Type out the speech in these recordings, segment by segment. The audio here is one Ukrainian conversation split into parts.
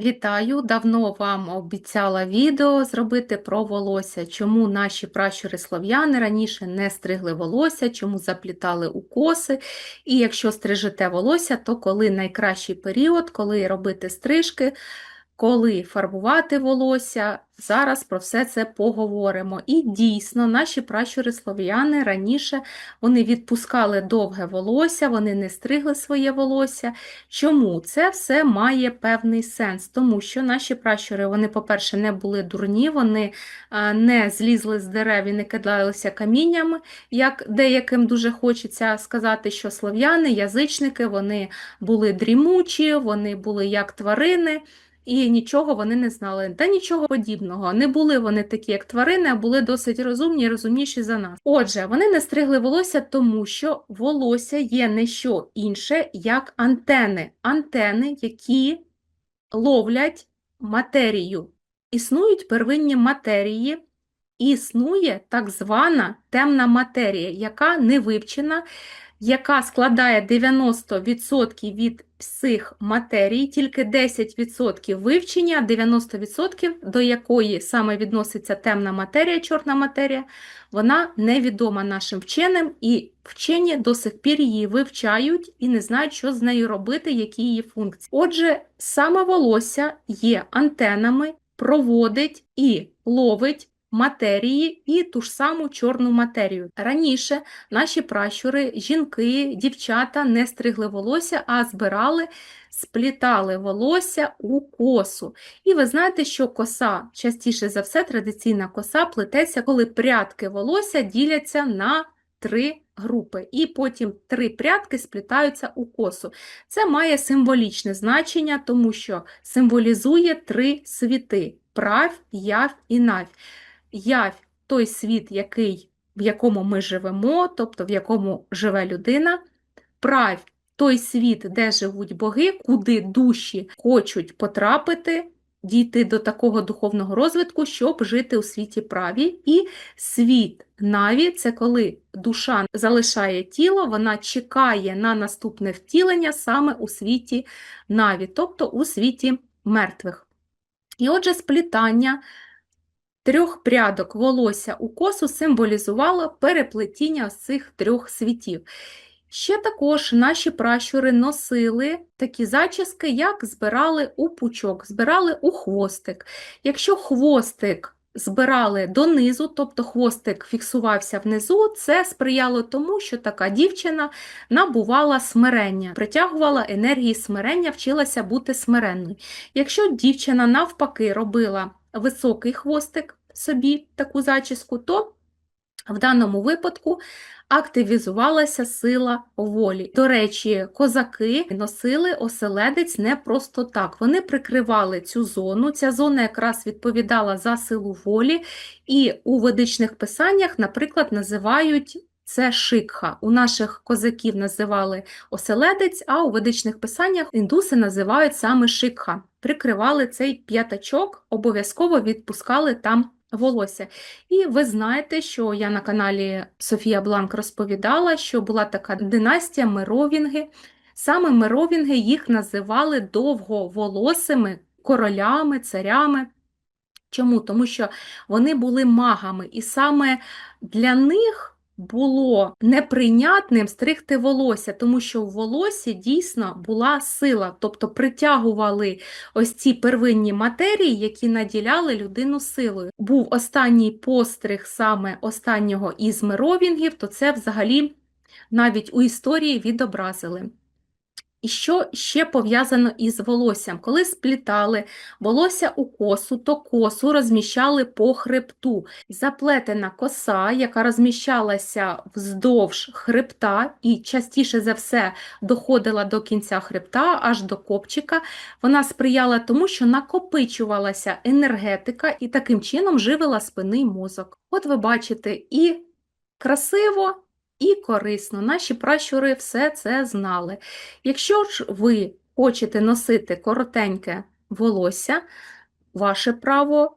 Вітаю! Давно вам обіцяла відео зробити про волосся, чому наші пращури слов'яни раніше не стригли волосся, чому заплітали у коси. І якщо стрижете волосся, то коли найкращий період, коли робити стрижки, коли фарбувати волосся. Зараз про все це поговоримо. І дійсно, наші пращури слов'яни раніше вони відпускали довге волосся, вони не стригли своє волосся. Чому? Це все має певний сенс, тому що наші пращури, вони, по-перше, не були дурні, вони не злізли з дерев і не кидалися каміннями, як деяким дуже хочеться сказати, що слов'яни, язичники, вони були дрімучі, вони були як тварини. І нічого вони не знали, та нічого подібного. Не були вони такі, як тварини, а були досить розумні і розумніші за нас. Отже, вони не стригли волосся, тому що волосся є не що інше, як антени. Антени, які ловлять матерію. Існують первинні матерії, існує так звана темна матерія, яка не вивчена, яка складає 90% від всіх матерій, тільки 10% вивчення, 90% до якої саме відноситься темна матерія, чорна матерія, вона невідома нашим вченим, і вчені до сих пір її вивчають і не знають, що з нею робити, які її функції. Отже, саме волосся є антенами, проводить і ловить матерії і ту ж саму чорну матерію. Раніше наші пращури, жінки, дівчата не стригли волосся, а збирали, сплітали волосся у косу. І ви знаєте, що коса, частіше за все, традиційна коса плететься, коли прядки волосся діляться на три групи, і потім три прядки сплітаються у косу. Це має символічне значення, тому що символізує три світи правь, яв і навь. Явь той світ, який, в якому ми живемо, тобто в якому живе людина, правь той світ, де живуть боги, куди душі хочуть потрапити, дійти до такого духовного розвитку, щоб жити у світі праві. І світ наві це коли душа залишає тіло, вона чекає на наступне втілення саме у світі наві, тобто у світі мертвих. І отже, сплітання трьох прядок волосся у косу символізувало переплетіння з цих трьох світів. Ще також наші пращури носили такі зачіски, як збирали у пучок, збирали у хвостик. Якщо хвостик збирали донизу, тобто хвостик фіксувався внизу, це сприяло тому, що така дівчина набувала смирення, притягувала енергії смирення, вчилася бути смиренною. Якщо дівчина навпаки робила високий хвостик собі таку зачіску, то в даному випадку активізувалася сила волі. До речі, козаки носили оселедець не просто так. Вони прикривали цю зону. Ця зона якраз відповідала за силу волі, і у ведичних писаннях, наприклад, називають. Це шикха. У наших козаків називали оселедець, а у ведичних писаннях індуси називають саме шикха. Прикривали цей п'ятачок, обов'язково відпускали там волосся. І ви знаєте, що я на каналі Софія Бланк розповідала, що була така династія Меровінги. Саме Меровінги їх називали довговолосими королями, царями. Чому? Тому що вони були магами, і саме для них було неприйнятним стригти волосся, тому що в волосі дійсно була сила, тобто притягували ось ці первинні матерії, які наділяли людину силою. Був останній постриг саме останнього із мировінгів, то це взагалі навіть у історії відобразили. І що ще пов'язано із волоссям? Коли сплітали волосся у косу, то косу розміщали по хребту. Заплетена коса, яка розміщалася вздовж хребта і частіше за все доходила до кінця хребта, аж до копчика, вона сприяла тому, що накопичувалася енергетика і таким чином живила спинний мозок. От ви бачите, і красиво і корисно. Наші пращури все це знали. Якщо ж ви хочете носити коротеньке волосся, ваше право,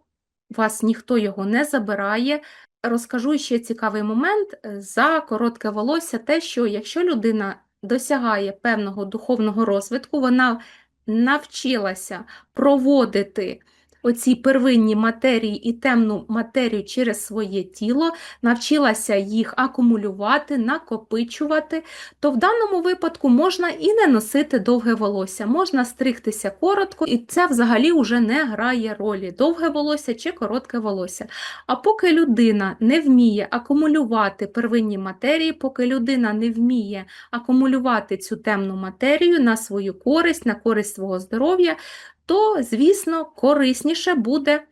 вас ніхто його не забирає. Розкажу ще цікавий момент за коротке волосся, те, що якщо людина досягає певного духовного розвитку, вона навчилася проводити оці первинні матерії і темну матерію через своє тіло, навчилася їх акумулювати, накопичувати, то в даному випадку можна і не носити довге волосся, можна стригтися коротко, і це взагалі вже не грає ролі довге волосся чи коротке волосся. А поки людина не вміє акумулювати первинні матерії, поки людина не вміє акумулювати цю темну матерію на свою користь, на користь свого здоров'я, то, звісно, корисніше буде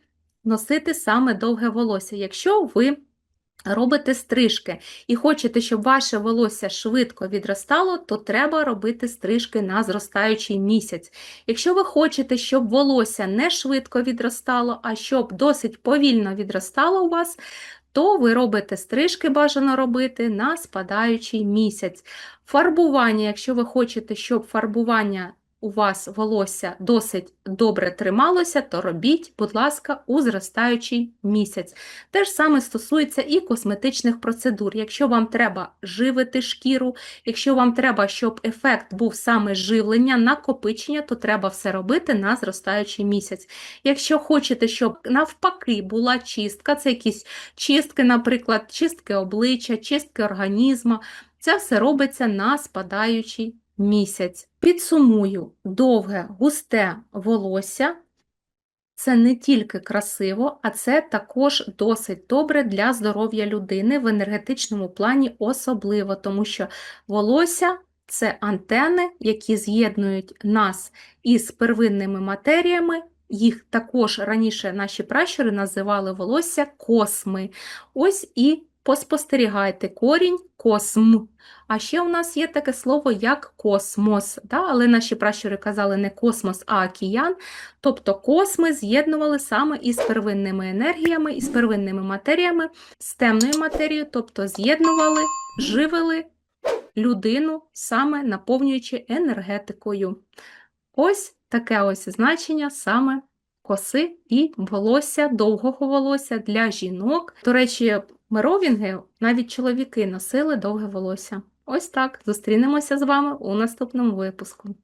носити саме довге волосся, якщо ви робите стрижки і хочете, щоб ваше волосся швидко відростало, то треба робити стрижки на зростаючий місяць. Якщо ви хочете, щоб волосся не швидко відростало, а щоб досить повільно відростало у вас, то ви робите стрижки, бажано робити на спадаючий місяць. Фарбування, якщо ви хочете, щоб фарбування у вас волосся досить добре трималося, то робіть, будь ласка, у зростаючий місяць. Те ж саме стосується і косметичних процедур. Якщо вам треба живити шкіру, якщо вам треба, щоб ефект був саме живлення, накопичення, то треба все робити на зростаючий місяць. Якщо хочете, щоб навпаки була чистка, це якісь чистки, наприклад, чистки обличчя, чистки організму, це все робиться на спадаючий місяць. Підсумую, довге, густе волосся це не тільки красиво, а це також досить добре для здоров'я людини в енергетичному плані особливо, тому що волосся це антени, які з'єднують нас із первинними матеріями. Їх також раніше наші пращури називали волосся косми. Ось і поспостерігайте корінь косм. А ще у нас є таке слово як космос, да? але наші пращури казали не космос, а океан. Тобто косми з'єднували саме із первинними енергіями, із первинними матеріями, з темною матерією, тобто з'єднували, живили людину, саме наповнюючи енергетикою. Ось таке ось значення саме коси і волосся, довгого волосся для жінок. До речі, Меровінги навіть чоловіки носили довге волосся. Ось так. Зустрінемося з вами у наступному випуску.